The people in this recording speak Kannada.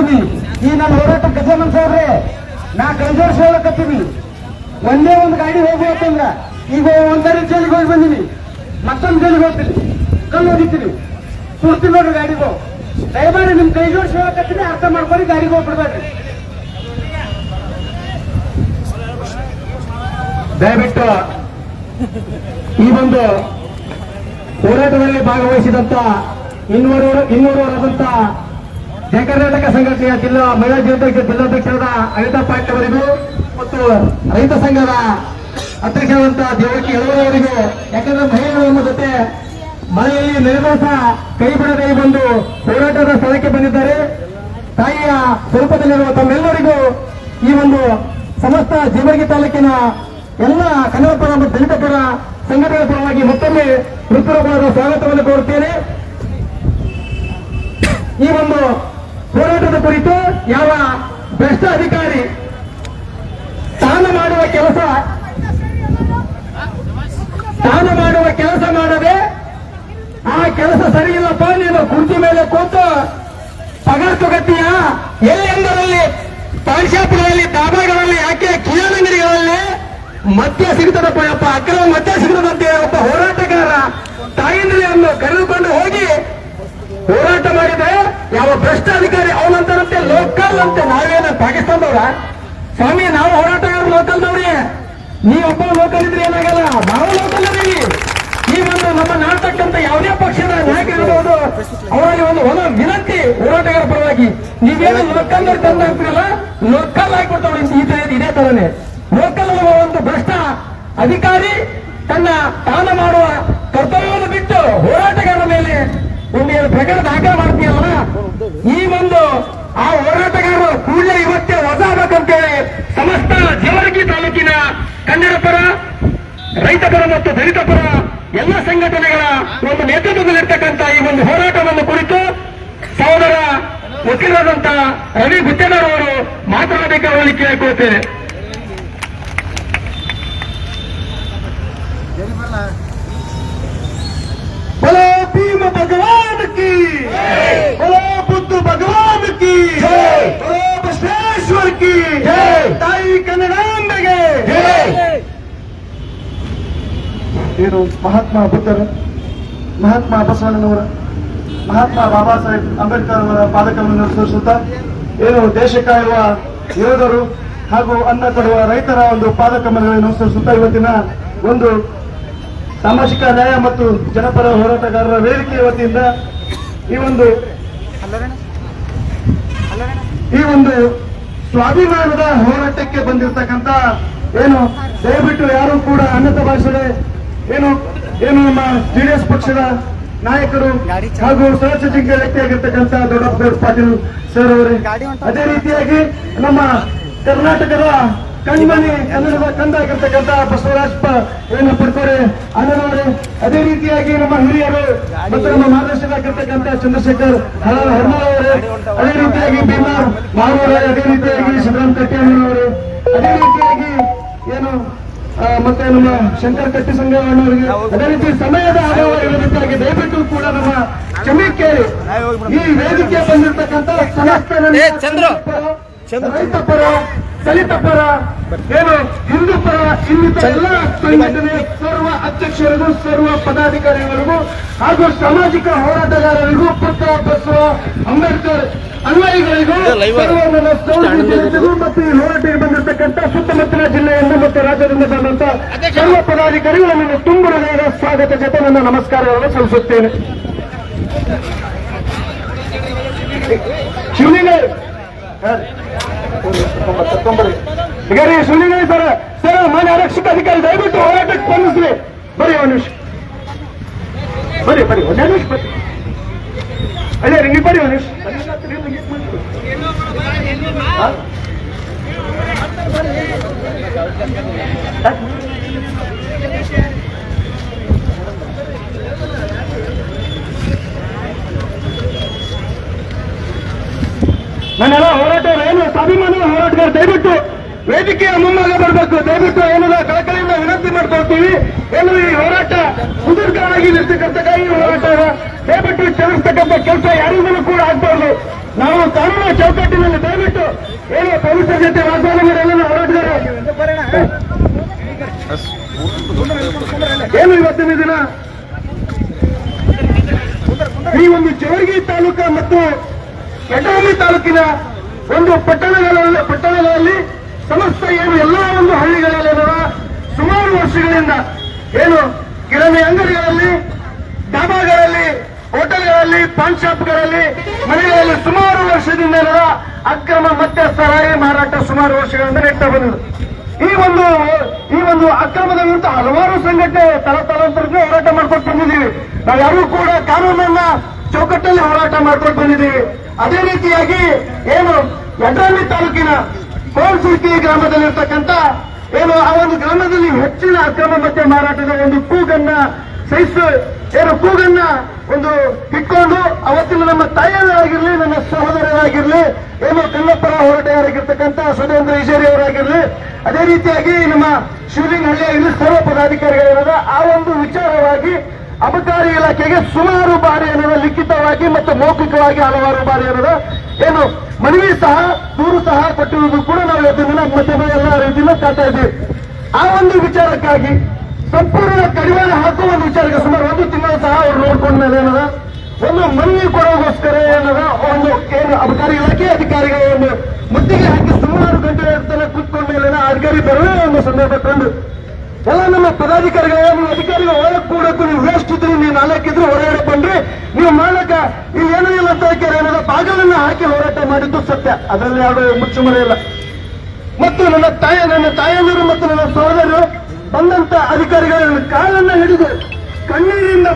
ಈ ನನ್ನ ಹೋರಾಟ ಗಜಮನ್ ಸಾವ್ರೆ ನಾ ಕೈಜೋರ್ಸ್ ಹೇಳಕತ್ತೀನಿ ಒಂದೇ ಒಂದು ಗಾಡಿ ಹೋಗ್ಬೇಕಂದ್ರ ಈಗ ಒಂದನೇ ಜೈಲಿಗೆ ಹೋಗಿ ಬಂದಿನಿ ಮತ್ತೊಂದು ಜೈಲಿಗೆ ಹೋಗ್ತೀನಿ ಕಲ್ಲು ಹೋಗಿದ್ದೀನಿ ಸುರ್ತಿ ನೋಡ್ರಿ ಗಾಡಿಗೂ. ದಯಮಾಡಿ ನಿಮ್ ಕೈ ಜೋಡಿಸಿ ಹೇಳಕತ್ತೀನಿ ಅರ್ಥ ಮಾಡ್ಕೊಂಡು ಗಾಡಿಗೆ ಹೋಗ್ಬಿಡ್ಬೇಡ್ರಿ. ದಯವಿಟ್ಟು ಈ ಒಂದು ಹೋರಾಟದಲ್ಲಿ ಭಾಗವಹಿಸಿದಂತ ಇನ್ನೂರು ಇನ್ನೂರವರಾದಂತ ಜಯ ಕರ್ನಾಟಕ ಸಂಘಟನೆಯ ಜಿಲ್ಲಾ ಮಹಿಳಾ ಜಿಲ್ಲಾಧ್ಯಕ್ಷ ಜಿಲ್ಲಾಧ್ಯಕ್ಷರಾದ ಅನಿತಾ ಪಾಟೀಲ್ ಅವರಿಗೂ ಮತ್ತು ರೈತ ಸಂಘದ ಅಧ್ಯಕ್ಷರಾದಂತಹ ದೇವಕಿ ಎಳವರವರಿಗೂ ಯಾಕಂದ್ರೆ ಮಹಿಳೆಯರು ನಮ್ಮ ಜೊತೆ ಮನೆಯಲ್ಲಿ ನಿರ್ವಾಸ ಕೈ ಬಿಡದೆ ಬಂದು ಹೋರಾಟದ ಸ್ಥಳಕ್ಕೆ ಬಂದಿದ್ದಾರೆ. ತಾಯಿಯ ಸ್ವರೂಪದಲ್ಲಿರುವ ತಮ್ಮೆಲ್ಲರಿಗೂ ಈ ಒಂದು ಸಮಸ್ತ ಜೀವರ್ಗಿ ತಾಲೂಕಿನ ಎಲ್ಲ ಕನ್ನಡಪರ ಮತ್ತು ದಲಿತ ಪರ ಸಂಘಟನೆಗಳ ಪರವಾಗಿ ಮತ್ತೊಮ್ಮೆ ಮೃತ್ಯುರ ಸ್ವಾಗತವನ್ನು ಕೋರುತ್ತೇನೆ. ಈ ಒಂದು ಕುರಿತು ಯಾವ ಭ್ರಷ್ಟ ಅಧಿಕಾರಿ ತಾನು ಮಾಡುವ ಕೆಲಸ ತಾನು ಮಾಡುವ ಕೆಲಸ ಮಾಡದೆ ಆ ಕೆಲಸ ಸರಿ ಇಲ್ಲಪ್ಪ, ನೀನು ಕುರ್ಚಿ ಮೇಲೆ ಕೂತು ಪಗಾರ ತಗತ್ತೀಯ ಎಲ್ಲೆಂದರಲ್ಲಿ ಪಾನ್ ಶಾಪ್ಗಳಲ್ಲಿ ಯಾಕೆ ಕಿರಾಣಂಗಡಿಗಳಲ್ಲಿ ಮದ್ಯ ಸಿಗ್ತದಪ್ಪ ಅಪ್ಪ ಅಕ್ರಮ ಮದ್ಯ ಸಿಗ್ತದಂತೆ ಒಬ್ಬ ಹೋರಾಟಗಾರ ತಾಯಂದ್ರಿಯನ್ನು ಕರೆದುಕೊಂಡು ಹೋಗಿ ಹೋರಾಟ ಮಾಡಿದ್ರೆ ಯಾವ ಭ್ರಷ್ಟ ಅಧಿಕಾರಿ ಅವನಂತಾರಂತೆ ಲೋಕಲ್ ಅಂತೆ ನಾವೇನ ಪಾಕಿಸ್ತಾನದವ್ರ? ಸ್ವಾಮಿ, ನಾವು ಹೋರಾಟಗಾರ ನೀ ನೀವೊಬ್ಬ ಲೋಕಲ್ ಇದ್ರೆ ಏನಾಗಲ್ಲ? ನಾವು ಲೋಕಲ್ ಅದೀವಿ ಈ ಒಂದು ನಮ್ಮ ನಾಟಕ್ಕಂತ ಯಾವುದೇ ಪಕ್ಷದ ನಾಯಕ ಇರಬಹುದು ಅವರಲ್ಲಿ ಒಂದು ಒಂದು ವಿನಂತಿ ಹೋರಾಟಗಾರ ಪರವಾಗಿ. ನೀವೇನು ಲೋಕಲ್ ತಂದು ಹಾಕ್ತಿರಲ್ಲ ಲೋಕಲ್ ಹಾಕ್ಬಿಡ್ತಾವ್ರಿ ಈ ತರ ಇದೇ ತರನೇ. ಲೋಕಲ್ ಒಂದು ಭ್ರಷ್ಟ ಅಧಿಕಾರಿ ತನ್ನ ಪಾನ ಮಾಡುವ ಕರ್ತವ್ಯವನ್ನು ಬಿಟ್ಟು ಹೋರಾಟಗಾರ ಮೇಲೆ ಒಂದು ಪ್ರಕರಣ ಮಾಡ್ತೀಯಲ್ಲ ಈ ಒಂದು ಆ ಹೋರಾಟಗಾರರು ಕೂಡಲೇ ಇವತ್ತೇ ವಜಾ ಆಗ್ಬೇಕಂತೇಳಿ ಸಮಸ್ತ ಜೇವರ್ಗಿ ತಾಲೂಕಿನ ಕನ್ನಡ ಪರ ರೈತ ಪರ ಮತ್ತು ದಲಿತ ಪರ ಎಲ್ಲ ಸಂಘಟನೆಗಳ ಒಂದು ನೇತೃತ್ವದಲ್ಲಿರ್ತಕ್ಕಂಥ ಈ ಒಂದು ಹೋರಾಟವನ್ನು ಕುರಿತು ಸಹೋದರ ವಕೀಲರಾದಂತ ರವಿ ಗುತ್ತೇದಾರ್ ಅವರು ಮಾತನಾಡಬೇಕಾಗಿ ಕೇಳಿಕೊಳ್ತೇನೆ ಭೀಮ ಭಗವಾನ್ ಕಿ! ಬುದ್ಧ ಭಗವಾನ್ ಕಿ! ಕಿ! ತಾಯಿ ಕನ್ನಡ ಏನು ಮಹಾತ್ಮ ಬುದ್ಧರ? ಮಹಾತ್ಮ ಬಸವಣ್ಣನವರ? ಮಹಾತ್ಮ ಬಾಬಾ ಸಾಹೇಬ್ ಅಂಬೇಡ್ಕರ್ ಅವರ ಪಾದಕವನ್ನು ಅನುಸರಿಸುತ್ತಾ ಏನು ದೇಶ ಕಾಯುವ ಯೋಧರು ಹಾಗೂ ಅನ್ನ ಕೊಡುವ ರೈತರ ಒಂದು ಪಾದಕಮನಗಳನ್ನು ಅನುಸರಿಸುತ್ತಾ ಇವತ್ತಿನ ಒಂದು ಸಾಮಾಜಿಕ ನ್ಯಾಯ ಮತ್ತು ಜನಪರ ಹೋರಾಟಗಾರರ ವೇದಿಕೆ ವತಿಯಿಂದ ಈ ಒಂದು ಈ ಒಂದು ಸ್ವಾಭಿಮಾನದ ಹೋರಾಟಕ್ಕೆ ಬಂದಿರತಕ್ಕಂತ ಏನು? ದಯವಿಟ್ಟು ಯಾರು ಕೂಡ ಅನ್ನತ ಭಾಷೆ ಏನು ಏನು ನಮ್ಮ ಜೆಡಿಎಸ್ ಪಕ್ಷದ ನಾಯಕರು ಹಾಗೂ ಜಿಂಕೆ ವ್ಯಕ್ತಿಯಾಗಿರ್ತಕ್ಕಂಥ ದೊಡ್ಡಪ್ಪ ಪಾಟೀಲ್ ಸರ್ ಅವರೇ. ಅದೇ ರೀತಿಯಾಗಿ ನಮ್ಮ ಕರ್ನಾಟಕದ ಕಣ್ಮಣಿ ಕನ್ನಡದ ಕಂದಾಗಿರ್ತಕ್ಕಂಥ ಬಸವರಾಜ್ ಏನು ಪಡ್ಕೋರೆ ಅಣ್ಣನವರೇ ಅದೇ ರೀತಿಯಾಗಿ ನಮ್ಮ ಹಿರಿಯರು ಮತ್ತು ನಮ್ಮ ಮಾರ್ಗದರ್ಶಕರಾಗಿರ್ತಕ್ಕಂಥ ಚಂದ್ರಶೇಖರ್ ಹರ- ಹರ್ಮಲ್ ಅವರೇ ಅದೇ ರೀತಿಯಾಗಿ ಭೀಮಾ ಮಾವರೇ ಅದೇ ರೀತಿಯಾಗಿ ಸಿದ್ದರಾಮ್ ಕಟ್ಟಿಯಣ್ಣನವರು ಅದೇ ರೀತಿಯಾಗಿ ಏನು ಮತ್ತೆ ನಮ್ಮ ಶಂಕರ್ ಕಟ್ಟಿ ಸಂಘವನ್ನವರಿಗೆ ಅದೇ ರೀತಿ ಸಮಯದ ಅಭಾವ ಇರೋದಕ್ಕಾಗಿ ದಯವಿಟ್ಟು ಕೂಡ ನಮ್ಮ ಕ್ಷಮೆ ಕೇಳಿ. ಈ ವೇದಿಕೆ ನನ್ನ ರೈತ ಪರ ದಲಿತ ಪರ ಏನು ಹಿಂದೂ ಪರ ಇನ್ನಿತರ ಎಲ್ಲ ಸಂಘಟನೆ ಸರ್ವ ಅಧ್ಯಕ್ಷರಿಗೂ ಸರ್ವ ಪದಾಧಿಕಾರಿಗಳಿಗೂ ಹಾಗೂ ಸಾಮಾಜಿಕ ಹೋರಾಟಗಾರರಿಗೂ ಪತ್ರ ಬಸವ ಅಂಬೇಡ್ಕರ್ ಅನ್ವಯಿಗಳಿಗೂ ಮತ್ತು ಈ ಹೋರಾಟಕ್ಕೆ ಬಂದಿರತಕ್ಕಂಥ ಸುತ್ತಮುತ್ತಲ ಜಿಲ್ಲೆಯನ್ನು ಮತ್ತು ರಾಜ್ಯದಿಂದ ಬಂದಂತ ಸರ್ವ ಪದಾಧಿಕಾರಿಗಳು ನನ್ನ ತುಂಬ ಹೃದಯದ ಸ್ವಾಗತ ಜೊತೆ ನನ್ನ ನಮಸ್ಕಾರಗಳನ್ನು ಸಲ್ಲಿಸುತ್ತೇನೆ. ಶಿವಲಿಂಗ ಸುನಿಲ್ ಸರ್. ಸರ್ ಮಾನ್ಯ ಆರಕ್ಷಕ ಅಧಿಕಾರಿ ದಯವಿಟ್ಟು ಹೋರಾಟಕ್ಕೆ ಸ್ಪಂದಿಸ್ರಿ. ಬರೀ ಒಂದು ನಿಮಿಷ. ಬರೀ ಬರೀ ಒಂದೇ ನಿಮಿಷ ಬರೀ ಅದೇ ರೀ ನೀವು ಬರೀ ಒಂದು ನಿಮಿಷ ಹಾ? ನನ್ನೆಲ್ಲ ಹೋರಾಟಗಾರ ಏನು ಸ್ವಾಭಿಮಾನ ಹೋರಾಟಗಾರ ದಯವಿಟ್ಟು ವೇದಿಕೆಯ ಮುಂಭಾಗ ಬರಬೇಕು. ದಯವಿಟ್ಟು ಏನಿಲ್ಲ ಕಳಕಳಿಯಿಂದ ವಿನಂತಿ ಮಾಡ್ಕೊಳ್ತೀವಿ ಎಲ್ಲರೂ ಈ ಹೋರಾಟ ಸುದೀರ್ಘವಾಗಿ ನಿರ್ತಕ್ಕಂಥ ಈ ಹೋರಾಟ ದಯವಿಟ್ಟು ಚಲಿಸ್ತಕ್ಕಂಥ ಕೆಲಸ ಯಾರಿಂದಲೂ ಕೂಡ ಆಗ್ಬಾರ್ದು. ನಾವು ಕಾನೂನು ಚೌಕಟ್ಟಿನಲ್ಲಿ ದಯವಿಟ್ಟು ಏನು ಪೊಲೀಸರ ಜೊತೆ ವಾಗ್ದಾನ ಮಾಡಲು ಹೋರಾಟಗಾರ ಏನು ಇವತ್ತಿನ ದಿನ? ಈ ಒಂದು ಜವರ್ಗಿ ತಾಲೂಕ ಮತ್ತು ಯಟರಾಮಿ ತಾಲೂಕಿನ ಒಂದು ಪಟ್ಟಣಗಳಲ್ಲಿ ಪಟ್ಟಣಗಳಲ್ಲಿ ಸಮಸ್ತ ಏನು? ಎಲ್ಲ ಒಂದು ಹಳ್ಳಿಗಳಲ್ಲಿ ಏನದ ಸುಮಾರು ವರ್ಷಗಳಿಂದ ಏನು ಕಿರಾಣಿ ಅಂಗಡಿಗಳಲ್ಲಿ, ಡಾಬಾಗಳಲ್ಲಿ, ಹೋಟೆಲ್ಗಳಲ್ಲಿ ಪಾನ್ ಶಾಪ್ಗಳಲ್ಲಿ ಮನೆಗಳಲ್ಲಿ ಸುಮಾರು ವರ್ಷದಿಂದ ಅಕ್ರಮ ಮತ್ತೆ ಸರಾಯಿ ಮಾರಾಟ ಸುಮಾರು ವರ್ಷಗಳಿಂದ ನಡೀತಾ ಬಂದಿದೆ. ಈ ಒಂದು ಈ ಒಂದು ಅಕ್ರಮದ ವಿರುದ್ಧ ಹಲವಾರು ಸಂಘಟನೆ ತಲತಲಾಂತರಕ್ಕೆ ಹೋರಾಟ ಮಾಡ್ಕೊಂಡು ಬಂದಿದ್ದೀವಿ. ನಾವು ಕೂಡ ಕಾನೂನನ್ನ ಚೌಕಟ್ಟಲ್ಲಿ ಹೋರಾಟ ಮಾಡ್ಕೊಂಡು ಬಂದಿದ್ದೀವಿ. ಅದೇ ರೀತಿಯಾಗಿ ಏನು, ಯಡ್ರಾಮಿ ತಾಲೂಕಿನ ಕೋಲ್ಸುರ್ಕಿ ಗ್ರಾಮದಲ್ಲಿರ್ತಕ್ಕಂಥ ಏನು ಆ ಒಂದು ಗ್ರಾಮದಲ್ಲಿ ಹೆಚ್ಚಿನ ಅಕ್ರಮ ಮತ್ತೆ ಮಾರಾಟದ ಒಂದು ಕೂಗನ್ನ ಸಹಿಸು ಏನು ಕೂಗನ್ನ ಒಂದು ಇಟ್ಕೊಂಡು ಅವತ್ತಿನ ನಮ್ಮ ತಾಯಿಯರಾಗಿರ್ಲಿ ನನ್ನ ಸಹೋದರರಾಗಿರ್ಲಿ, ಏನು ಕನ್ನಪ್ಪರ ಹೋರಾಟಗಾರರಾಗಿರ್ತಕ್ಕಂಥ ಸುಧೇಂದ್ರ ಈಶ್ವರಿ ಅವರಾಗಿರ್ಲಿ, ಅದೇ ರೀತಿಯಾಗಿ ನಮ್ಮ ಶಿವಲಿಂಗಹಳ್ಳಿಯ ಇಲ್ಲಿ ಸರ್ವ ಪದಾಧಿಕಾರಿಗಳಿರೋದ. ಆ ಒಂದು ವಿಚಾರವಾಗಿ ಅಬಕಾರಿ ಇಲಾಖೆಗೆ ಸುಮಾರು ಬಾರಿ ಏನದ, ಲಿಖಿತವಾಗಿ ಮತ್ತು ಮೌಖಿಕವಾಗಿ ಹಲವಾರು ಬಾರಿ ಏನದ, ಏನು ಮನವಿ ಸಹ, ದೂರು ಸಹ ಕೊಟ್ಟಿರುವುದು ಇವತ್ತಿನ ದಿನ ಎಲ್ಲ ರೀತಿಯಲ್ಲೂ ಕಾಣ್ತಾ ಇದ್ದೀವಿ. ಆ ಒಂದು ವಿಚಾರಕ್ಕಾಗಿ ಸಂಪೂರ್ಣ ಕಡಿವಾಣ ಹಾಕುವ ಒಂದು ವಿಚಾರಕ್ಕೆ ಸುಮಾರು ಒಂದು ತಿಂಗಳು ಸಹ ಅವ್ರು ನೋಡ್ಕೊಂಡ ಮೇಲೆ ಏನದ? ಒಂದು ಮನವಿ ಕೊಡೋಗೋಸ್ಕರ ಏನದ? ಒಂದು ಏನು ಅಬಕಾರಿ ಇಲಾಖೆ ಅಧಿಕಾರಿಗಳ ಒಂದು ಮುತ್ತಿಗೆ ಹಾಕಿ ಸುಮಾರು ಗಂಟೆ ತನಕ ಕುತ್ಕೊಂಡ ಮೇಲೆ ಅಧಿಕಾರಿ ಬರಲೇ ಒಂದು ಸಂದರ್ಭ ಕಂಡು. ಎಲ್ಲ ನಮ್ಮ ಪದಾಧಿಕಾರಿಗಳ ಅಧಿಕಾರಿಗಳ ಒಳಗೆ ಕೂಡಕ್ಕೂ ನೀವು ವೇಸ್ಟ್ ಇದ್ರಿ, ನೀವು ನಾಲ್ಕಿದ್ರು ಹೊರಗಡೆ ಬಂದ್ರಿ ನೀವು ಮಾಡಕ ಇಲ್ಲಿ ಏನೂ ಅಂತ ಏನದ? ಬಾಗಿಲನ್ನ ಹಾಕಿ ಹೋರಾಟ ಮಾಡಿದ್ದು ಸತ್ಯ. ಅದರಲ್ಲಿ ಯಾರು ಮುಚ್ಚುಮರೆ ಇಲ್ಲ. ಮತ್ತು ನನ್ನ ತಾಯಿ ನನ್ನ ತಾಯಂದಿರು ಮತ್ತು ನನ್ನ ಸಹೋದರರು ಬಂದಂತ ಅಧಿಕಾರಿಗಳ ಕಾಲನ್ನ ಹಿಡಿದು ಕಣ್ಣೀರಿಂದ